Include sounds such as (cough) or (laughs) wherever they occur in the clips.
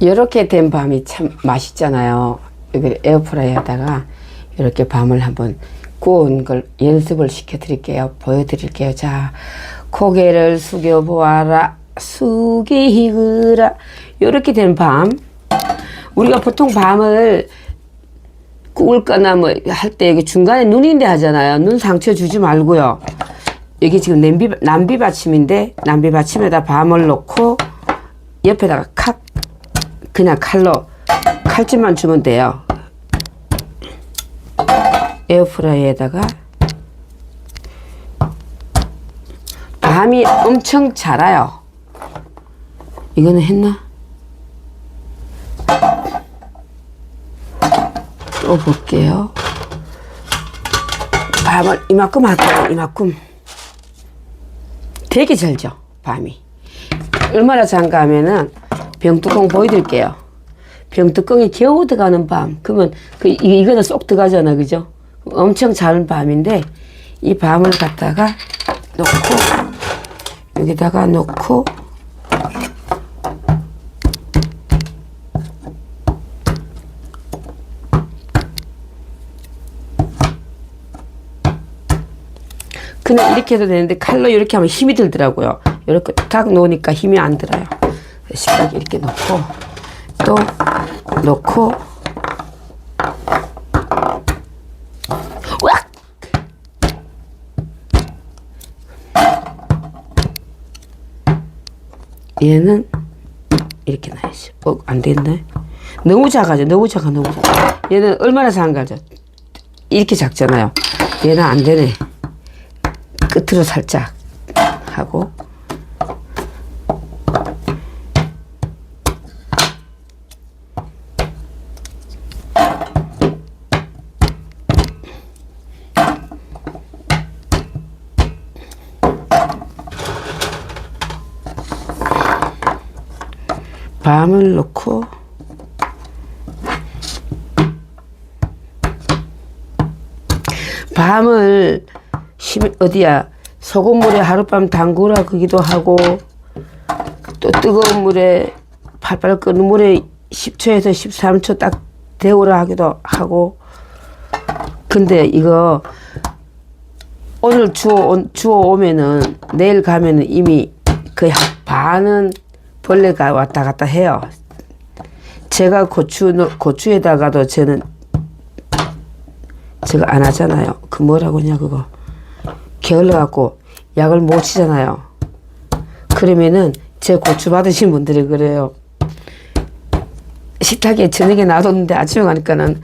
이렇게 된 밤이 참 맛있잖아요. 에어프라이어다가 이렇게 밤을 한번 구운 걸 연습을 시켜 드릴게요. 보여 드릴게요. 자, 고개를 숙여 보아라. 숙이그라. 이렇게 된 밤. 우리가 보통 밤을 구울거나 뭐 할 때 여기 중간에 눈인데 하잖아요. 눈 상처 주지 말고요. 여기 지금 냄비, 남비 받침인데 남비 받침에다 밤을 넣고 옆에다가 칵 그냥 칼로 칼집만 주면 돼요. 에어프라이어에다가 밤이 엄청 자라요. 이거는 했나? 또 볼게요. 밤을 이만큼 할게요. 이만큼. 되게 잘죠. 밤이. 얼마나 잔가 하면은 병뚜껑 보여드릴게요. 병뚜껑이 겨우 들어가는 밤. 그러면 그 이- 이거는 쏙 들어가잖아, 그죠? 엄청 작은 밤인데 이 밤을 갖다가 놓고 여기다가 놓고 그냥 이렇게 해도 되는데 칼로 이렇게 하면 힘이 들더라고요. 이렇게 탁 놓으니까 힘이 안 들어요. 식탁에 이렇게 놓고 또 으악! 얘는 이렇게 놔야지. 어, 안 됐네. 너무 작아져. 너무 작아. 너무 작아. 얘는 얼마나 작은가죠? 이렇게 작잖아요. 얘는 안 되네. 끝으로 살짝 하고 밤을 넣고 밤을 심 어디야? 소금물에 하룻밤 담그라 그기도 하고 또 뜨거운 물에 팔팔 끓는 물에 10초에서 13초 딱 데우라 하기도 하고. 근데 이거 오늘 주워 주워 오면은 내일 가면은 이미 거의 한 반은 벌레가 왔다 갔다 해요. 제가 고추 넣- 고추에다가도 저는 제가 안 하잖아요. 그 뭐라고냐 그거 게을러 갖고 약을 못 치잖아요. 그러면은 제 고추 받으신 분들이 그래요. 식탁에 저녁에 놔뒀는데 아침에 가니까는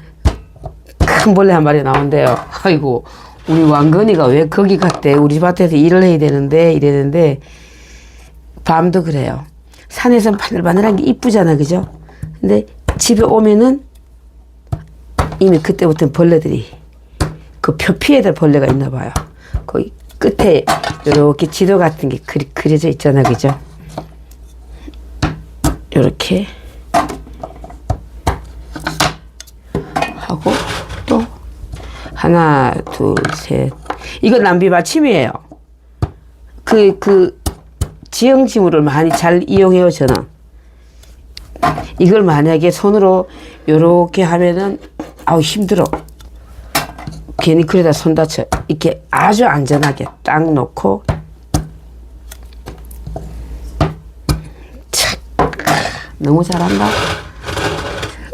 큰 벌레 한 마리 나온대요. (laughs) 아이고 우리 왕건이가 왜 거기 갔대? 우리 밭에서 일을 해야 되는데 이랬는데 밤도 그래요. 산에선 바늘바늘한 게 이쁘잖아, 그죠? 근데 집에 오면은 이미 그때부터 벌레들이 그 표피에다 벌레가 있나 봐요. 거기 끝에 이렇게 지도 같은 게 그리, 그려져 있잖아, 그죠? 이렇게 하고 또 하나, 둘, 셋. 이거 남비 받침이에요. 그, 그, 지형지물을 많이 잘 이용해요, 저는. 이걸 만약에 손으로 요렇게 하면은, 아우, 힘들어. 괜히 그러다 손 다쳐. 이렇게 아주 안전하게 딱 놓고, 착. 너무 잘한다.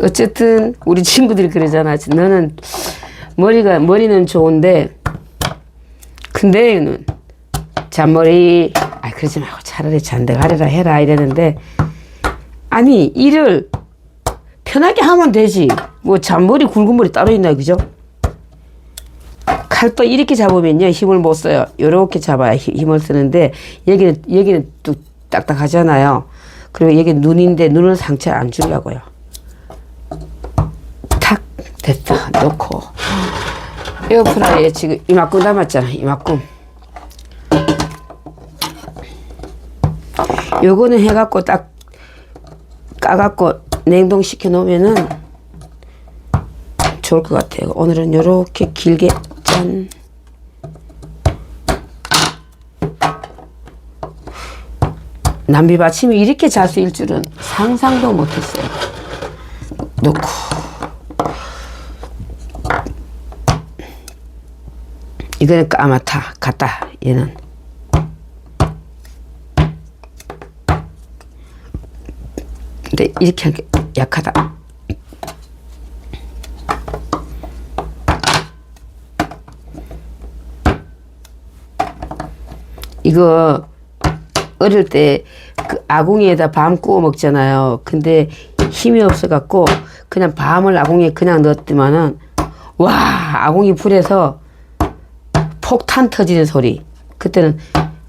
어쨌든, 우리 친구들이 그러잖아. 너는 머리가, 머리는 좋은데, 근데는 잔머리, 아 그러지 말고 차라리 잔대가리라 해라 이랬는데 아니 일을 편하게 하면 되지. 뭐 잔머리 굵은 머리 따로 있나 그죠? 칼도 이렇게 잡으면요 힘을 못 써요. 요렇게 잡아야 힘- 힘을 쓰는데 여기는 여기는 뚝 딱딱하잖아요. 그리고 여기 눈인데 눈은 상처 안 주려고요. 탁 됐다. 놓고. (gasps) 에어프라이에 지금 이만큼 남았잖아 이만큼 요거는 해갖고 딱 까갖고 냉동시켜 놓으면은 좋을 것 같아요. 오늘은 요렇게 길게 짠. 남비 받침이 이렇게 잘 쓰일 줄은 상상도 못했어요. 넣고 이거는 까맣다 같다 얘는 근데 이렇게 하기 약하다 이거 어릴 때 그 아궁이에다 밤 구워 먹잖아요. 근데 힘이 없어갖고 그냥 밤을 아궁이에 그냥 넣었더만은 와 아궁이 불에서 폭탄 터지는 소리. 그때는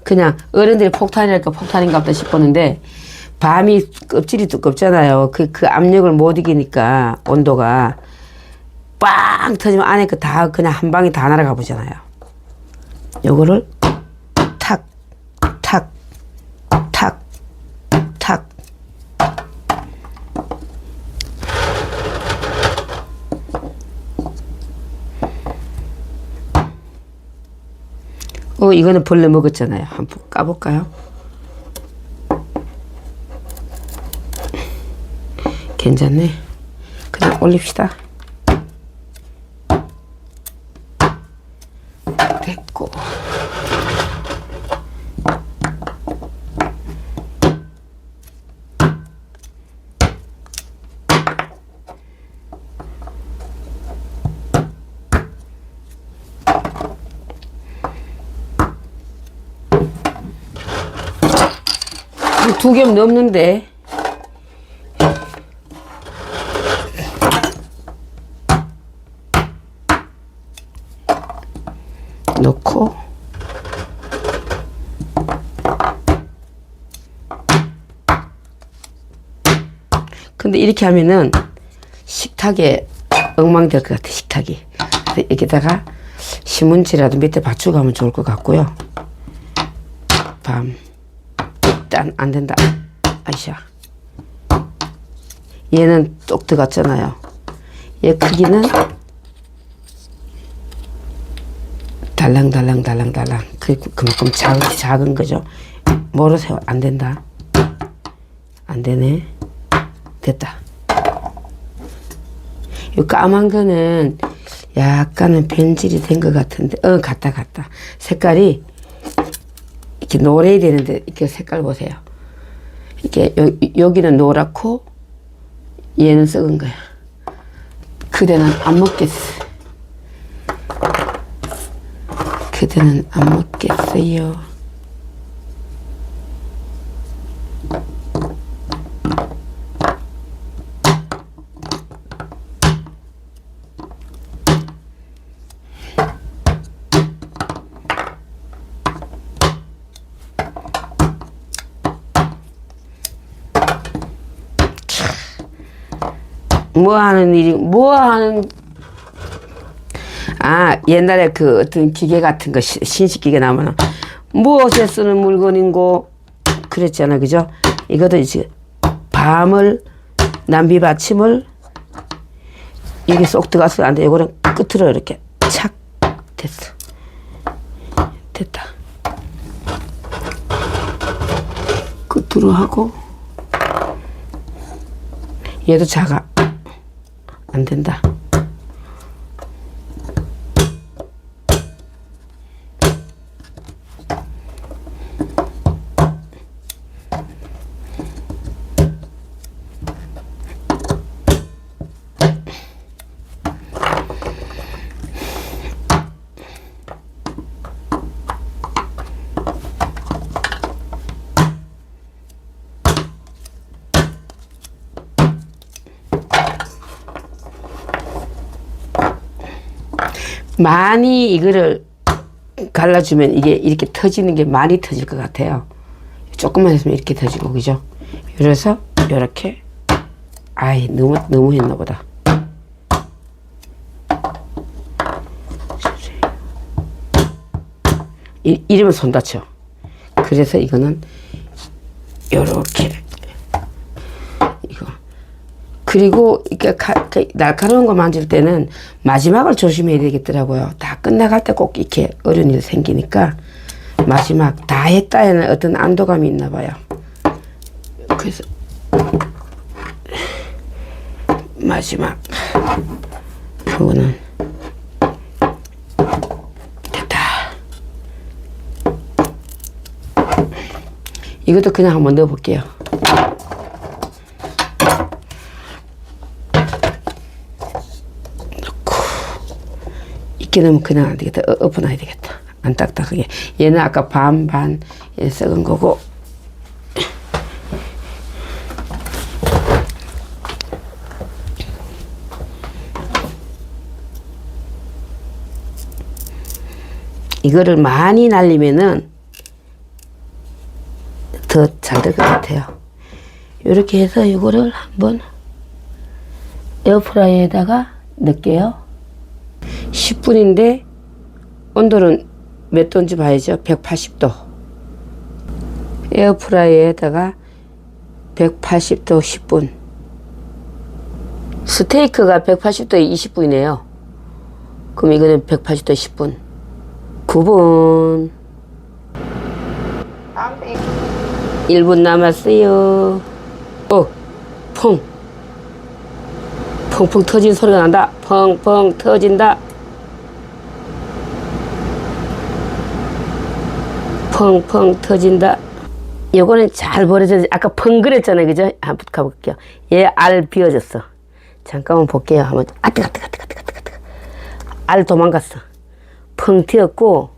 그냥 어른들이 폭탄이랄까 폭탄인가 보다 싶었는데 밤이 껍질이 두껍잖아요. 그, 그 압력을 못 이기니까 온도가 빵 터지면 안에 그 다 그냥 한 방에 다 날아가 보잖아요. 요거를 탁, 탁, 탁, 탁. 어, 이거는 벌레 먹었잖아요. 한번 까볼까요? 괜찮네. 그냥 올립시다. 됐고. 두 겹 넘는데. 넣고. 근데 이렇게 하면은 식탁에 엉망될 것 같아 식탁이. 여기다가 신문지라도 밑에 받치고 가면 좋을 것 같고요. 밤. 일단 안 된다. 아이샤. 얘는 똑 들어갔잖아요. 얘 크기는 달랑달랑 달랑달랑. 그 그만큼 작, 작은 거죠. 모르세요 안 된다. 안 되네. 됐다. 이 까만 거는 약간은 변질이 된 것 같은데 어 같다 같다. 색깔이 이렇게 노래야 되는데 이렇게 색깔 보세요. 이렇게 여, 여기는 노랗고 얘는 썩은 거야. 그대는 안 먹겠어 그대는 안 먹겠어요. 뭐 하는 일이, 뭐 하는 아 옛날에 그 어떤 기계 같은 거 시- 신식 기계 나오면 무엇에 쓰는 물건인고 그랬잖아 그죠? 이것도 이제 밤을 남비 받침을 여기 쏙 들어가서 안돼. 이거는 끝으로 이렇게 착 됐어. 됐다. 끝으로 하고 얘도 작아. 안 된다 많이 이거를 갈라주면 이게 이렇게 터지는 게 많이 터질 것 같아요. 조금만 했으면 이렇게 터지고 그죠? 그래서 이렇게 아이 너무 너무 했나 보다. 이, 이러면 손 다쳐. 그래서 이거는 요렇게 그리고 이렇게 날카로운 거 만질 때는 마지막을 조심해야 되겠더라고요. 다 끝나갈 때 꼭 이렇게 어려운 일 생기니까 마지막 다 했다에는 어떤 안도감이 있나 봐요. 그래서 마지막 요거는 됐다. 이것도 그냥 한번 넣어볼게요. 넣으면 그냥 안 되겠다. 어, 엎어놔야 되겠다. 안 딱딱하게. 얘는 아까 반 반 얘 썩은 거고 이거를 많이 날리면은 더 잘 될 것 같아요. 이렇게 해서 이거를 한번 에어프라이어에다가 넣을게요. 10분인데 온도는 몇 도인지 봐야죠. 180도. 에어프라이어에다가 180도 10분. 스테이크가 180도에 20분이네요. 그럼 이거는 180도 10분. 9분. 1분 남았어요. 어, 펑. 펑펑 터진 소리가 난다. 펑펑 터진다. 펑펑 터진다. 요거는 잘 버려져. 아까 펑 그랬잖아요. 그죠? 한번 가볼게요. 얘 알 비워졌어. 잠깐만 볼게요. 한번. 아, 뜨거, 뜨거, 뜨거, 뜨거, 뜨거, 뜨거. 알 도망갔어. 펑 튀었고,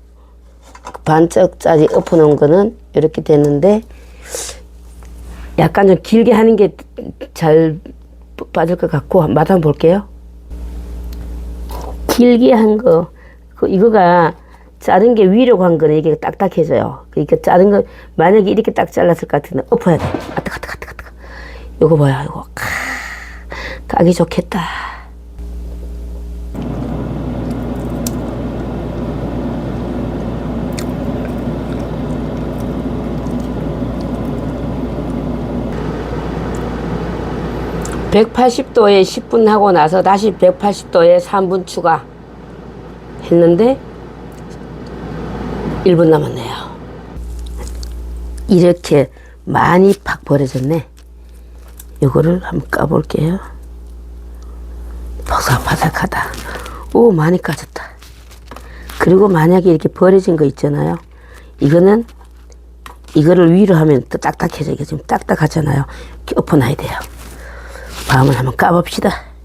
반짝짜리 엎어놓은 거는 이렇게 됐는데, 약간 좀 길게 하는 게 잘 빠질 것 같고, 맛 한번 볼게요. 길게 한 거, 그 이거가 자른 게 위로 간 거는 이게 딱딱해져요. 그러니까 자른 거, 만약에 이렇게 딱 잘랐을 것 같은데, 엎어야 돼. 아, 뜨거, 뜨거, 뜨거, 뜨거. 요거 뭐야, 요거. 카, 까기 좋겠다. (180도에) (10분) 하고 나서 다시 (180도에) (3분) 추가 했는데 1분 남았네요. 이렇게 많이 팍 버려졌네. 요거를 한번 까볼게요. 바삭바삭하다. 오, 많이 까졌다. 그리고 만약에 이렇게 버려진 거 있잖아요. 이거는 이거를 위로 하면 또 딱딱해져. 이게 지금 딱딱하잖아요. 엎어놔야 돼요. 밤을 한번 까봅시다.